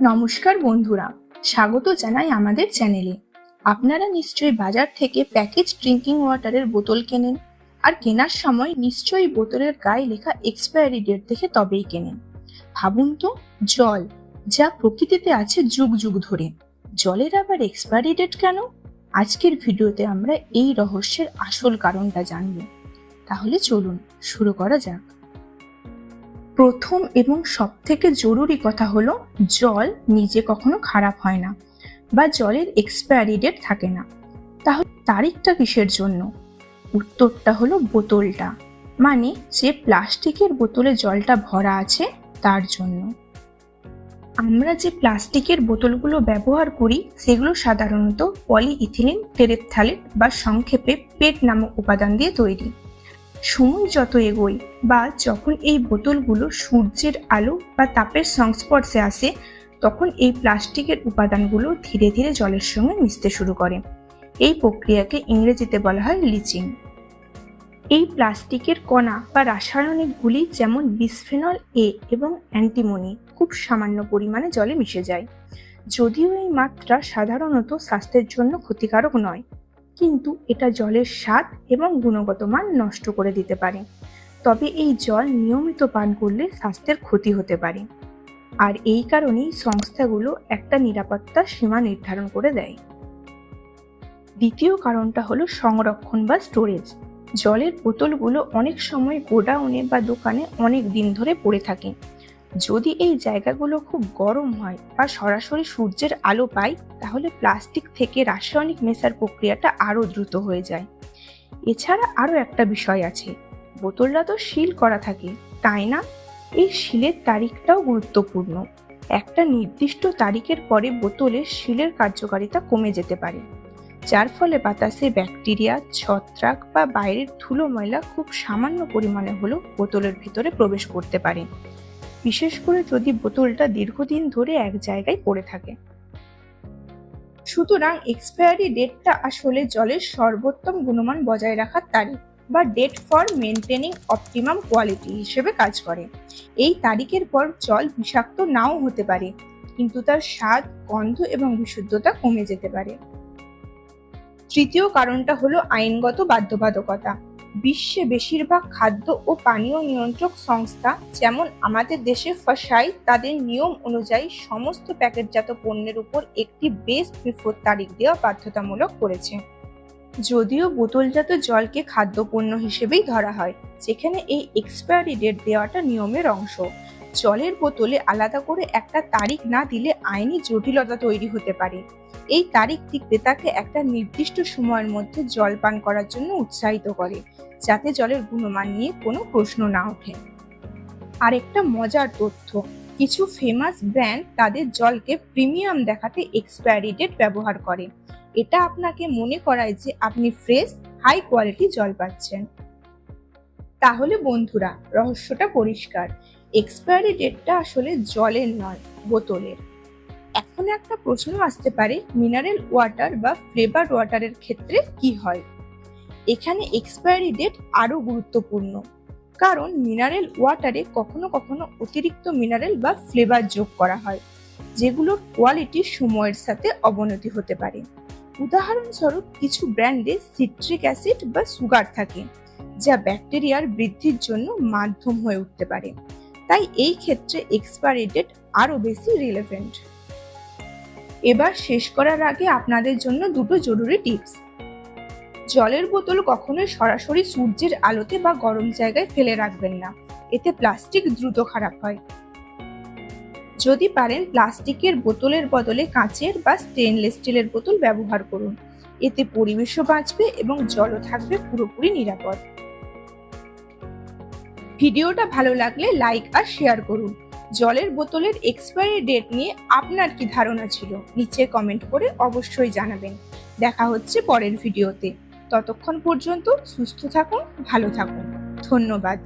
নমস্কার বন্ধুরা, স্বাগত জানাই আমাদের চ্যানেলে। আপনারা নিশ্চয়ই বাজার থেকে প্যাকেজ ড্রিঙ্কিং ওয়াটারের বোতল কেনেন, আর কেনার সময় নিশ্চয়ই বোতলের গায়ে লেখা এক্সপায়ারি ডেট দেখে তবেই কেনেন। ভাবুন তো, জল যা প্রকৃতিতে আছে যুগ যুগ ধরে, জলের আবার এক্সপায়ারি ডেট কেন? আজকের ভিডিওতে আমরা এই রহস্যের আসল কারণটা জানব। তাহলে চলুন, শুরু করা যাক। প্রথম এবং সব থেকে জরুরি কথা হলো, জল নিজে কখনো খারাপ হয় না বা জলের এক্সপায়ারি ডেট থাকে না। তাহলে তারিখটা কিসের জন্য? উত্তরটা হলো বোতলটা মানে যে প্লাস্টিকের বোতলে জলটা ভরা আছে তার জন্য। আমরা যে প্লাস্টিকের বোতলগুলো ব্যবহার করি, সেগুলো সাধারণত পলিইথিলিন টেরেপথ্যালেট বা সংক্ষেপে পেট নামক উপাদান দিয়ে তৈরি। সময় যত এগোয় বা যখন এই বোতলগুলো সূর্যের আলো বা তাপের সংস্পর্শে আসে, তখন এই প্লাস্টিকের উপাদানগুলো ধীরে ধীরে জলের সঙ্গে মিশতে শুরু করে। এই প্রক্রিয়াকে ইংরেজিতে বলা হয় লিচিং। এই প্লাস্টিকের কণা বা রাসায়নিকগুলি যেমন বিসফেনল এ এবং অ্যান্টিমনি খুব সামান্য পরিমাণে জলে মিশে যায়, যদিও এই মাত্রা সাধারণত স্বাস্থ্যের জন্য ক্ষতিকারক নয়। কিন্তু এটা জলের স্বাদ এবং গুণগত মান নষ্ট করে দিতে পারে। তবে এই জল নিয়মিত পান করলে স্বাস্থ্যের ক্ষতি হতে পারে। আর এই কারণেই সংস্থাগুলো একটা নিরাপত্তা সীমা নির্ধারণ করে দেয়। দ্বিতীয় কারণটা হলো সংরক্ষণ বা স্টোরেজ জলের বোতলগুলো অনেক সময় গোডাউনে বা দোকানে অনেক দিন ধরে পড়ে থাকে। যদি এই জায়গাগুলো খুব গরম হয় বা সরাসরি সূর্যের আলো পায় তাহলে প্লাস্টিক থেকে রাসায়নিক মেশার প্রক্রিয়াটা আরও দ্রুত হয়ে যায়। এছাড়া আরও একটা বিষয় আছে বোতলটা তো সিল করা থাকে, তাই না? এই শিলের তারিখটাও গুরুত্বপূর্ণ। একটা নির্দিষ্ট তারিখের পরে বোতলে শিলের কার্যকারিতা কমে যেতে পারে, যার ফলে বাতাসে ব্যাকটেরিয়া, ছত্রাক বা বাইরের ধুলো ময়লা খুব সামান্য পরিমাণে হলেও বোতলের ভিতরে প্রবেশ করতে পারে। বিশেষ করে যদি বোতলটা দীর্ঘদিন ধরে এক জায়গায় পড়ে থাকে। সুতরাং এক্সপায়ারি ডেটটা আসলে জলের সর্বোত্তম গুণমান বজায় রাখার তারিখ বা date for maintaining optimum quality হিসেবে কাজ করে। এই তারিখের পর জল বিষাক্ত নাও হতে পারে, কিন্তু তার স্বাদ, গন্ধ এবং বিশুদ্ধতা কমে যেতে পারে। তৃতীয় কারণটা হলো আইনগত বাধ্যবাধকতা। বিশ্বে বেশিরভাগ খাদ্য ও পানীয় নিয়ন্ত্রক সংস্থা যেমন আমাদের দেশে ফসাই, তাদের নিয়ম অনুযায়ী সমস্ত প্যাকেটজাত পণ্যের উপর একটি বেস্ট বিফোর তারিখ দেওয়া বাধ্যতামূলক করেছে। যদিও বোতলজাত জলকে খাদ্যপণ্য হিসেবেই ধরা হয়, যেখানে এই এক্সপায়ারি ডেট দেওয়াটা নিয়মের অংশ। জলের বোতলে আলাদা করে একটা তারিখ না দিলে আইনি জটিলতা তৈরি হতে পারে। এই তারিখটি ক্রেতাকে একটা নির্দিষ্ট সময়ের মধ্যে জল পান করার জন্য উৎসাহিত করে, যাতে জলের গুণমান নিয়ে কোনো প্রশ্ন না ওঠে। আরেকটা মজার তথ্য, কিছু ফেমাস ব্র্যান্ড তাদের জলকে প্রিমিয়াম দেখাতে এক্সপায়ারি ডেট ব্যবহার করে। এটা আপনাকে মনে করায় যে আপনি ফ্রেশ হাই কোয়ালিটি জল পাচ্ছেন। তাহলে বন্ধুরা, রহস্যটা পরিষ্কার। এক্সপায়ারি ডেটটা আসলে জলের নয়, বোতলের। এখন একটা প্রশ্ন আসতে পারে মিনারেল ওয়াটার বা ফ্লেভার ওয়াটারের ক্ষেত্রে কি হয়? এখানে এক্সপায়ারি ডেট আরও গুরুত্বপূর্ণ, কারণ মিনারেল ওয়াটারে কখনো কখনো অতিরিক্ত মিনারেল বা ফ্লেভার যোগ করা হয় যেগুলোর কোয়ালিটি সময়ের সাথে অবনতি হতে পারে। উদাহরণস্বরূপ, কিছু ব্র্যান্ডে সিট্রিক অ্যাসিড বা সুগার থাকে, যা ব্যাকটেরিয়ার বৃদ্ধির জন্য মাধ্যম হয়ে উঠতে পারে। তাই এই ক্ষেত্রে এক্সপায়ারি ডেট আরও বেশি রিলেভেন্ট এবার শেষ করার আগে আপনাদের জন্য দুটো জরুরি টিপস জলের বোতল কখনোই সরাসরি সূর্যের আলোতে বা গরম জায়গায় ফেলে রাখবেন না, এতে প্লাস্টিক দ্রুত খারাপ হয়। যদি পারেন প্লাস্টিকের বোতলের বদলে কাঁচের বা স্টেনলেস স্টিলের বোতল ব্যবহার করুন, এতে পরিবেশও বাঁচবে এবং জলও থাকবে পুরোপুরি নিরাপদ। ভিডিওটা ভালো লাগলে লাইক আর শেয়ার করুন। জলের বোতলের এক্সপায়ারি ডেট নিয়ে আপনার কি ধারণা ছিল? নিচে কমেন্ট করে অবশ্যই জানাবেন। দেখা হচ্ছে পরের ভিডিওতে। ততক্ষণ পর্যন্ত সুস্থ থাকুন, ভালো থাকুন। ধন্যবাদ।